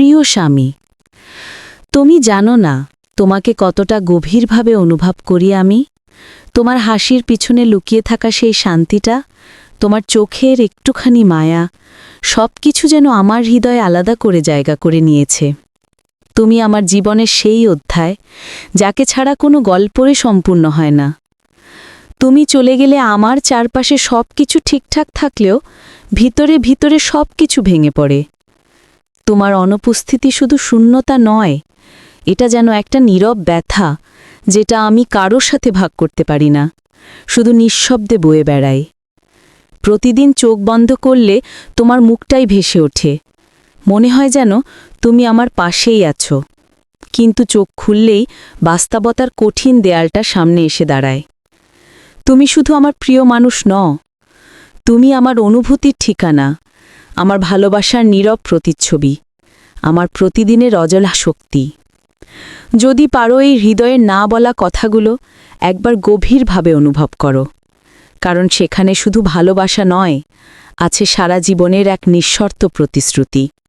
প্রিয় স্বামী, তুমি জানো না তোমাকে কতটা গভীরভাবে অনুভব করি আমি? তোমার হাসির পিছনে লুকিয়ে থাকা সেই শান্তিটা, তোমার চোখের একটুখানি মায়া সব কিছু যেন আমার হৃদয়ে আলাদা করে জায়গা করে নিয়েছে। তুমি আমার জীবনের সেই অধ্যায়, যাকে ছাড়া কোনো গল্পরে সম্পূর্ণ হয় না। তুমি চলে গেলে আমার চারপাশে সব কিছু ঠিকঠাক থাকলেও ভিতরে ভিতরে সব কিছু ভেঙে পড়ে। তোমার অনুপস্থিতি শুধু শূন্যতা নয়, এটা যেন একটা নীরব ব্যথা, যেটা আমি কারোর সাথে ভাগ করতে পারি না, শুধু নিঃশব্দে বয়ে বেড়াই প্রতিদিন চোখ বন্ধ করলে তোমার মুখটাই ভেসে ওঠে, মনে হয় যেন তুমি আমার পাশেই আছো, কিন্তু চোখ খুললেই বাস্তবতার কঠিন দেয়ালটা সামনে এসে দাঁড়ায়। তুমি শুধু আমার প্রিয় মানুষ ন তুমি আমার অনুভূতির ঠিকানা, আমার ভালোবাসার নীরব প্রতিচ্ছবি, আমার প্রতিদিনের অজলা শক্তি। যদি পারো এই হৃদয়ে না বলা কথাগুলো, একবার গভীরভাবে অনুভব করো। কারণ সেখানে শুধু ভালোবাসা নয়, আছে সারা জীবনের এক নিঃশর্ত প্রতিশ্রুতি।